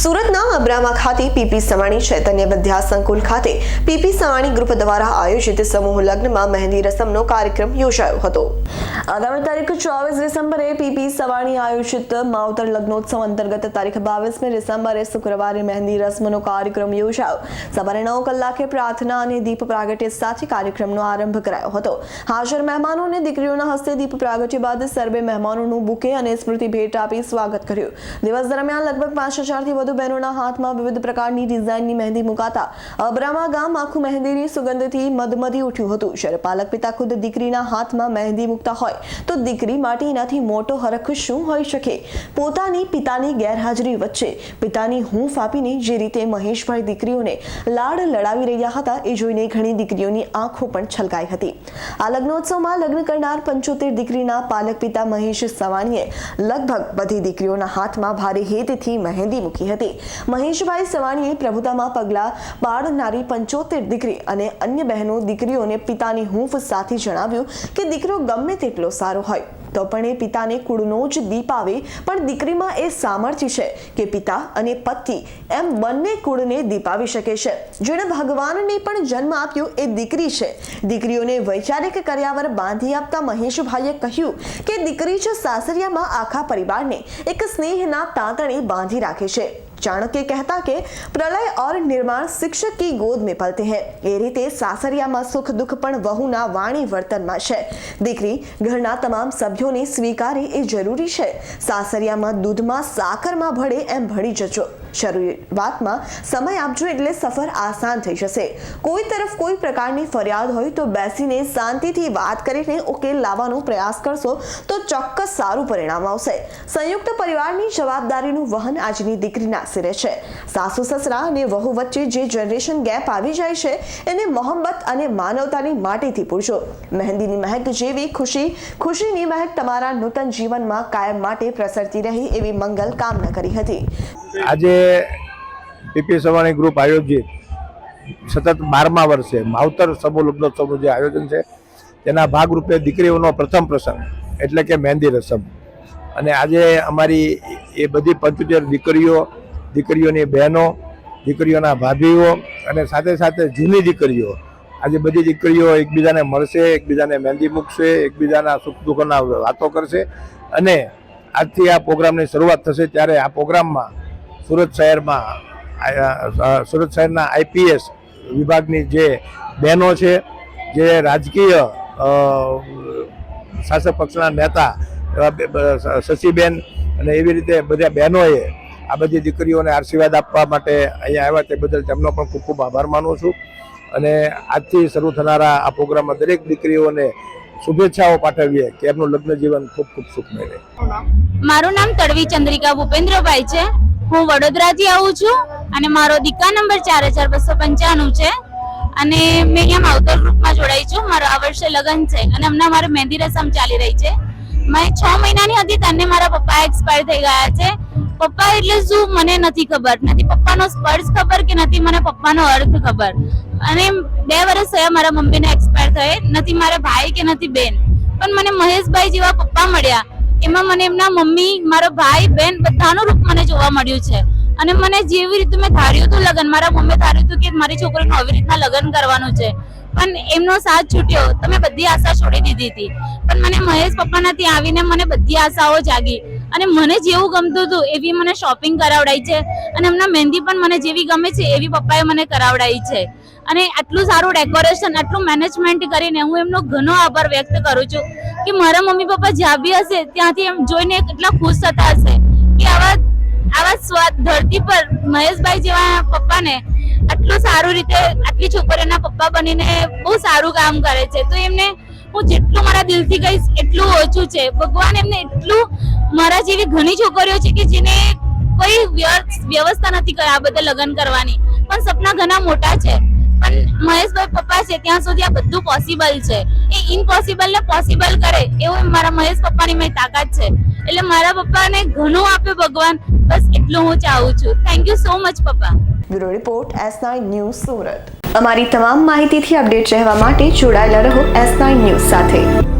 સુરતના અબ્રામા ખાતે પીપી સવાણી ચૈતન્ય વિદ્યા સંકુલ ખાતે પીપી સવાણી ગ્રુપ દ્વારા આયોજિત સમૂહ લગ્નમાં મહેંદી રસમનો કાર્યક્રમ યોજાયો હતો. આગામી તારીખ ચોવીસ ડિસેમ્બરે પીપી સવાણી આયોજિત માવતર લગ્નોત્સવ અંતર્ગત તારીખ બાવીસમી ડિસેમ્બરે શુક્રવારે મહેંદી રસમનો કાર્યક્રમ યોજાયો. સવારે નવ કલાકે પ્રાર્થના અને દીપ પ્રાગટ્ય સાથે કાર્યક્રમનો આરંભ કરાયો હતો. હાજર મહેમાનો અને દીકરીઓના હસ્તે દીપ પ્રાગટ્ય બાદ સર્વે મહેમાનોનું બુકે અને સ્મૃતિ ભેટ આપી સ્વાગત કર્યું. દિવસ દરમિયાન લગભગ પાંચ હજારથી વધુ બહેનોના હાથમાં વિવિધ પ્રકારની ડિઝાઇનની મહેંદી મુકાતા અબ્રામા ગામ આખું મહેંદીની સુગંધથી મધમધી ઉઠ્યું હતું. જ્યારે પાલક પિતા ખુદ દીકરીના હાથમાં મહેંદી મૂકતા હોય, તો દીકરી માટે એનાથી મોટો હરખ શું હોઈ શકે? પોતાની પિતાની ગેરહાજરી વચ્ચે પિતાની હૂંફ આપીને જે રીતે મહેશભાઈ દીકરીઓને લાડ લડાવી રહ્યા હતા, એ જોઈને ઘણી દીકરીઓની આંખો પણ છલકાઈ હતી. આ લગ્નોત્સવમાં લગ્ન કરનાર પંચોતેર દીકરીના પાલક પિતા મહેશ સવાણીએ લગભગ બધી દીકરીઓના હાથમાં ભારે હેતથી મહેંદી મૂકી હતી. મહેશભાઈ સવાણીએ પ્રભુતામાં પગલાં પાડનારી પંચોતેર દીકરી અને અન્ય બહેનો દીકરીઓને પિતાની હૂંફ સાથે જણાવ્યું કે દીકરો ગમે તેટલો સારો હોય, તો પણ એ પિતાને કુળનો જ દીપ આવે. પણ દીકરીમાં એ સામર્થ્ય છે કે પિતા અને પતિ એમ બંને કુળને દીપાવી શકે છે. જેણે ભગવાનને પણ જન્મ આપ્યો એ દીકરી છે. દીકરીઓને વૈચારિક કર્યાવર બાંધી આપતા મહેશભાઈએ કહ્યું કે દીકરી જ સાસરિયામાં આખા પરિવારને એક સ્નેહના તાંતણે બાંધી રાખે છે. चाणक्य कहता कि प्रलय और निर्माण शिक्षक की गोद में पलते हैं એ રીતે સાસરિયામાં સુખ દુઃખ પણ વહુના વાણી વર્તનમાં છે દીકરી ઘરના તમામ સભ્યોને સ્વીકારે એ જરૂરી છે સાસરિયામાં દૂધમાં સાકરમાં ભળે એમ ભળી જજો શરૂઆતમાં સમય આપજો એટલે સફર આસાન થઈ જશે. કોઈ તરફ કોઈ પ્રકારની ફરિયાદ હોય તો બેસીને શાંતિથી વાત કરીને ઉકેલ લાવવાનો પ્રયાસ કરશો તો ચોક્કસ સારું પરિણામ આવશે. સંયુક્ત પરિવારની જવાબદારીનું વહન આજની દીકરીના સિરે છે. સાસુ, સસરા અને વહુ વચ્ચે જે જનરેશન ગેપ આવી જાય છે, એને મોહબ્બત અને માનવતાની માટીથી પૂરજો. મહેંદીની મહેક જેવી ખુશી, ખુશીની મહેક તમારા નૂતન જીવનમાં કાયમ માટે પ્રસરતી રહી એવી મંગલ કામના કરી હતી. આજે પીપી સવાણી ગ્રુપ આયોજિત સતત બારમા વર્ષે માવતર સમૂહ લગ્નોત્સવનું જે આયોજન છે, તેના ભાગરૂપે દીકરીઓનો પ્રથમ પ્રસંગ એટલે કે મહેંદી રસમ. અને આજે અમારી એ બધી પંચોતેર દીકરીઓ, દીકરીઓની બહેનો, દીકરીઓના ભાભીઓ અને સાથે સાથે જૂની દીકરીઓ, આજે બધી દીકરીઓ એકબીજાને મળશે, એકબીજાને મહેંદી મૂકશે, એકબીજાના સુખ દુઃખના વાતો કરશે. અને આજથી આ પ્રોગ્રામની શરૂઆત થશે ત્યારે આ પ્રોગ્રામમાં સુરત શહેરમાં સુરત શહેરના આઈપીએસ વિભાગની જે બહેનો છે, જે રાજકીય શાસક પક્ષના નેતા શશીબેન અને એવી રીતે બધા બહેનોએ આ બધી દીકરીઓને આશીર્વાદ આપવા માટે અહીંયા આવ્યા તે બદલ તેમનો પણ ખૂબ ખૂબ આભાર માનું છું. અને આજથી શરૂ થનારા આ પ્રોગ્રામમાં દરેક દીકરીઓને શુભેચ્છાઓ પાઠવીએ કે એમનું લગ્ન જીવન ખૂબ ખૂબ સુખમય રહે મારું નામ તડવી ચંદ્રિકા ભૂપેન્દ્રભાઈ છે. હું વડોદરાથી આવું છું. અને મારો દીકા નંબર ચાર હજાર બસો પંચાણું છે. અને મેં અહીંયા માવતર ગ્રુપમાં જોડાઈ છું. મારો આ વર્ષે લગ્ન છે. અને હમણાં મારે મહેંદી રસમ ચાલી રહી છે. મેં છ મહિનાની હતી, તને મારા પપ્પા એક્સપાયર થઈ ગયા છે. પપ્પા, એટલે શું? મને નથી ખબર. નથી પપ્પાનો સ્પર્શ ખબર કે નથી? મને પપ્પાનો અર્થ ખબર. અને બે વર્ષ થયા મારા મમ્મીને એક્સપાયર થયે. નથી મારા ભાઈ કે નથી બેન. પણ મને મહેશભાઈ જેવા પપ્પા મળ્યા. એમાં મને એમના મમ્મી, મારો ભાઈ, બેન બધાનું રૂપ મને જોવા મળ્યું છે. અને મને જેવી રીતે મેં ધાર્યું હતું લગ્ન, મારા મમ્મી ધાર્યું હતું કે મારી છોકરીનું આવી રીતના લગ્ન કરવાનું છે. પણ એમનો સાથ છૂટ્યો. તો મેં બધી આશા છોડી દીધી હતી. પણ મને મહેશ પપ્પાના ત્યાં આવીને મને બધી આશાઓ જાગી. અને મને જેવું ગમતું હતું, એવી મને શોપિંગ કરાવડાઈ છે. અને એમના મહેંદી પણ મને જેવી ગમે છે, એવી પપ્પાએ મને કરાવડાઈ છે. અને આટલું સારું ડેકોરેશન આટલું મેનેજમેન્ટ કરીને હું એમનો ઘણો આભાર વ્યક્ત કરું છું કે મારા મમ્મી પપ્પા જ્યાં બી હશે, ત્યાંથી એમ જોઈને કેટલા ખુશ થતા હશે કે આવા આવા સ્વાદ ધરતી પર મહેશભાઈ જેવા પપ્પાને આટલું સારું રીતે, આટલી છોકરીઓના પપ્પા બનીને બહુ સારું કામ કરે છે. તો એમને હું જેટલું મારા દિલથી કહીશ, એટલું ઓછું છે. ભગવાન એમને એટલું મારા જેવી ઘણી છોકરીઓ છે કે જેને કોઈ વ્ય- વ્યવસ્થા નથી આ બધા લગ્ન કરવાની. પણ સપના ઘણા મોટા છે. પણ મહેશભાઈ પપ્પા છે, ત્યાં સુધી આ બધું પોસિબલ છે. એ ઇમ્પોસિબલ ને પોસિબલ કરે, એવું મારા મહેશ પપ્પાની મેં તાકાત છે. એટલે મારા પપ્પાને ઘણું આપ્યું ભગવાન, બસ એટલું હું ચાહું છું. થેન્ક યુ સો મચ પપ્પા. Bureau report, S nine news Surat. અમારી તમામ માહિતીથી અપડેટ રહેવા માટે જોડાયેલા રહો એસ નાઇન ન્યૂઝ સાથે.